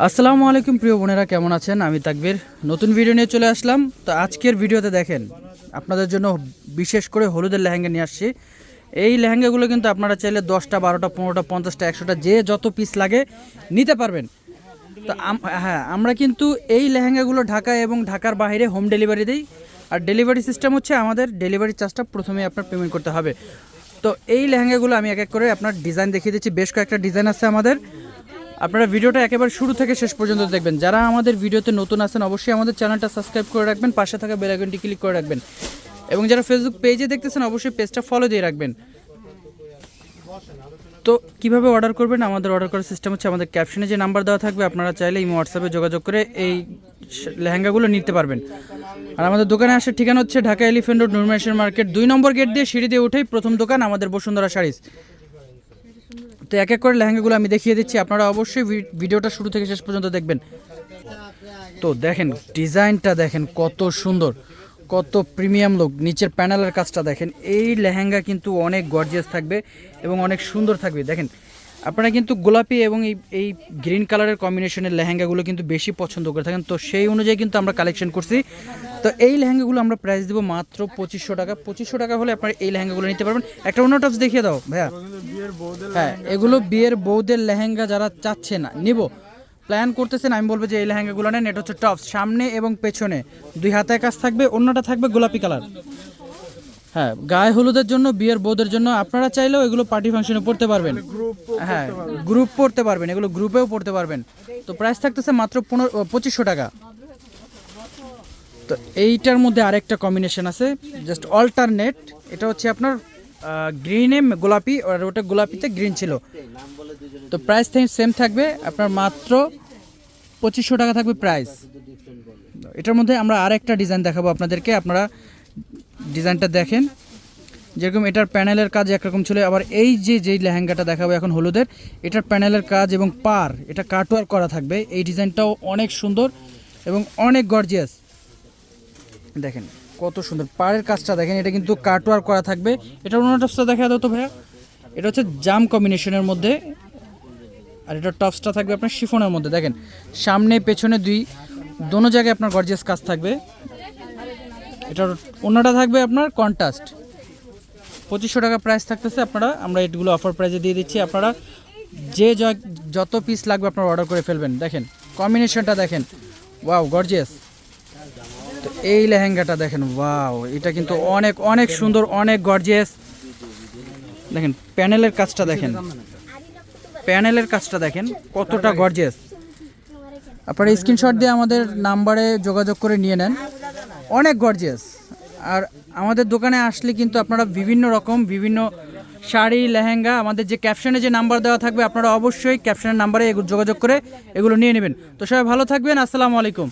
আসসালামু আলাইকুম, প্রিয় বোনেরা, কেমন আছেন? আমি তাকবীর। নতুন ভিডিও নিয়ে চলে আসলাম। তো আজকের ভিডিওতে দেখেন, আপনাদের জন্য বিশেষ করে হলুদের লেহেঙ্গা নিয়ে আসছি। এই লেহেঙ্গাগুলো কিন্তু আপনারা চাইলে দশটা, বারোটা, পনেরোটা, পঞ্চাশটা, একশোটা যে যত পিস লাগে নিতে পারবেন। তো হ্যাঁ আমরা কিন্তু এই লেহেঙ্গাগুলো ঢাকা এবং ঢাকার বাইরে হোম ডেলিভারি দিই। আর ডেলিভারি সিস্টেম হচ্ছে আমাদের ডেলিভারি চার্জটা প্রথমে আপনার পেমেন্ট করতে হবে। তো এই লেহেঙ্গাগুলো আমি এক এক করে আপনার ডিজাইন দেখিয়ে দিচ্ছি। বেশ কয়েকটা ডিজাইন আছে আমাদের। আপনারা ভিডিওটা একেবারে শুরু থেকে শেষ পর্যন্ত দেখবেন। যারা আমাদের ভিডিওতে নতুন আছেন, অবশ্যই আমাদের চ্যানেলটা সাবস্ক্রাইব করে রাখবেন, পাশে থাকা বেল আইকনটি ক্লিক করে রাখবেন। এবং যারা ফেসবুক পেজে দেখতেছেন, অবশ্যই পেজটা ফলো দিয়ে রাখবেন। তো কীভাবে অর্ডার করবেন? আমাদের অর্ডার করার সিস্টেম হচ্ছে আমাদের ক্যাপশনে যে নাম্বার দেওয়া থাকবে, আপনারা চাইলে এই হোয়াটসঅ্যাপে যোগাযোগ করে এই লেহেঙ্গাগুলো নিতে পারবেন। আর আমাদের দোকানে আসার ঠিকানা হচ্ছে ঢাকা এলিফেন্ট রোড নুরমেশন মার্কেট, দুই নম্বর গেট দিয়ে সিঁড়ি দিয়ে উঠেই প্রথম দোকান আমাদের বসুন্ধরা শাড়িজ তো এক এক করে লেহেঙ্গাগুলো আমি দেখিয়ে দিচ্ছি। আপনারা অবশ্যই ভিডিওটা শুরু থেকে শেষ পর্যন্ত দেখবেন। তো দেখেন, ডিজাইনটা দেখেন কত সুন্দর, কত প্রিমিয়াম লোক নিচের প্যানেলের কাজটা দেখেন, এই লেহেঙ্গা কিন্তু অনেক গর্জিয়াস থাকবে এবং অনেক সুন্দর থাকবে। দেখেন আপনারা কিন্তু গোলাপি এবং এই এই গ্রিন কালারের কম্বিনেশনের লেহেঙ্গাগুলো কিন্তু বেশি পছন্দ করে থাকেন। তো সেই অনুযায়ী কিন্তু আমরা কালেকশন করছি। তো এই লেহেঙ্গাগুলো আমরা প্রাইস দেবো মাত্র পঁচিশশো টাকা। পঁচিশশো টাকা হলে আপনারা এই লেহেঙ্গাগুলো নিতে পারবেন। একটা অন্য টপস দেখিয়ে দাও, ভাইয়া। হ্যাঁ এগুলো বিয়ের বৌদের লেহেঙ্গা যারা চাচ্ছে না, নিব। প্ল্যান করতেছেন, আমি বলব যে এই লেহেঙ্গাগুলো নেন। এটা হচ্ছে টপস, সামনে এবং পেছনে। দুই হাতে কাজ থাকবে, অন্যটা থাকবে গোলাপি কালার। হ্যাঁ গায়ে হলুদের জন্য বিয়ের বউদের জন্য আপনারা চাইলেও এগুলো পার্টি ফাংশনে পড়তে পারবেন। হ্যাঁ গ্রুপ পড়তে পারবেন এগুলো গ্রুপেও পড়তে পারবেন। তো প্রাইস থাকতেছে মাত্র পনেরো পঁচিশশো টাকা। তো এইটার মধ্যে আরেকটা কম্বিনেশন আছে জাস্ট অল্টারনেট এটা হচ্ছে আপনার গ্রিনে গোলাপি আর ওটা গোলাপিতে গ্রিন ছিল। তো প্রাইস সেম থাকবে আপনার মাত্র পঁচিশশো টাকা থাকবে প্রাইস এটার মধ্যে আমরা আরেকটা ডিজাইন দেখাবো আপনাদেরকে আপনারা ডিজাইনটা দেখেন। যেরকম এটার প্যানেলের কাজ একরকম ছিল, আবার এই যে, যেই লেহেঙ্গাটা দেখাবো এখন হলুদের, এটার প্যানেলের কাজ এবং পার, এটা কাটওয়ার করা থাকবে। এই ডিজাইনটাও অনেক সুন্দর এবং অনেক গর্জিয়াস। দেখেন কত সুন্দর, পাড়ের কাজটা দেখেন, এটা কিন্তু কাটওয়ার করা থাকবে। এটা অন্য টপসটা দেখা দাও তো ভাইয়া। এটা হচ্ছে জাম কম্বিনেশনের মধ্যে, আর এটা টপসটা থাকবে আপনার শিফনের মধ্যে। দেখেন, সামনে, পেছনে দুই, দোনো জায়গায় আপনার গর্জিয়াস কাজ থাকবে। এটার অন্যটা থাকবে আপনার কন্ট্রাস্ট। পঁচিশশো টাকা প্রাইস থাকতেছে, আপনারা, আমরা এগুলো অফার প্রাইসে দিয়ে দিচ্ছি। আপনারা যে য- যত পিস লাগবে আপনারা অর্ডার করে ফেলবেন। দেখেন কম্বিনেশনটা দেখেন। ওয়াও গর্জিয়াস তো এই লেহেঙ্গাটা দেখেন ওয়াও এটা কিন্তু অনেক অনেক সুন্দর, অনেক গর্জিয়াস দেখেন, প্যানেলের কাজটা দেখেন। প্যানেলের কাজটা দেখেন, কতটা গর্জিয়াস আপনারা স্ক্রিনশট দিয়ে আমাদের নাম্বারে যোগাযোগ করে নিয়ে নেন। অনেক গর্জিয়াস আর আমাদের দোকানে আসলে কিন্তু আপনারা বিভিন্ন রকম, বিভিন্ন শাড়ি, লেহেঙ্গা, আমাদের যে ক্যাপশনে যে নাম্বার দেওয়া থাকবে, আপনারা অবশ্যই ক্যাপশনের নাম্বারে যোগাযোগ করে এগুলো নিয়ে নেবেন। তো সবাই ভালো থাকবেন, আসসালামু আলাইকুম।